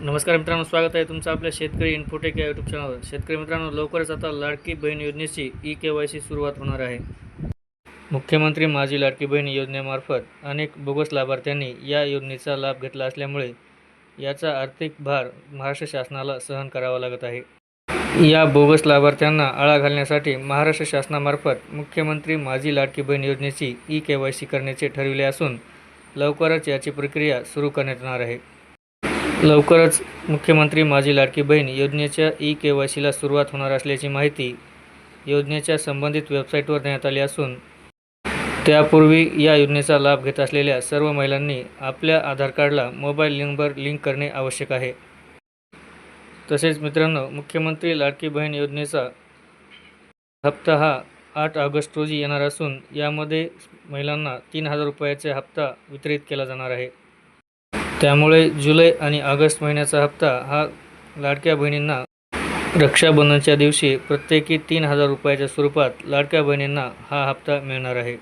नमस्कार मित्रांनो स्वागत आहे तुमचं आपल्या शेतकरी इन्फोटेक या यूट्यूब चॅनलवर शेतकरी मित्रांनो लवकरच आता लाडकी बहीण योजनेची ई के वाय सी सुरुवात होणार आहे. मुख्यमंत्री माझी लाडकी बहीण योजनेमार्फत अनेक बोगस लाभार्थ्यांनी या योजनेचा लाभ घेतला असल्यामुळे याचा आर्थिक भार महाराष्ट्र शासनाला सहन करावा लागत आहे. या बोगस लाभार्थ्यांना आळा घालण्यासाठी महाराष्ट्र शासनामार्फत मुख्यमंत्री माझी लाडकी बहीण योजनेची ई के वाय सी करण्याचे ठरविले असून लवकरच याची प्रक्रिया सुरू करण्यात येणार आहे. लवकरच मुख्यमंत्री माझी लाडकी बहीण योजनेच्या ई के वाय सीला सुरुवात होणार असल्याची माहिती योजनेच्या संबंधित वेबसाईटवर देण्यात आली असून त्यापूर्वी या योजनेचा लाभ घेत असलेल्या सर्व महिलांनी आपल्या आधार कार्डला मोबाईल नंबर लिंक करणे आवश्यक आहे. तसेच मित्रांनो मुख्यमंत्री लाडकी बहीण योजनेचा हप्ता हा आठ ऑगस्ट रोजी येणार असून यामध्ये महिलांना तीन हजार रुपयाचा हप्ता वितरित केला जाणार आहे. त्यामुळे जुलै आणि ऑगस्ट महिन्याचा हप्ता हा लाडक्या बहिणींना रक्षाबंधनच्या दिवशी प्रत्येकी तीन हजार रुपयाच्या स्वरूपात लाडक्या बहिणींना हा हप्ता मिळणार आहे.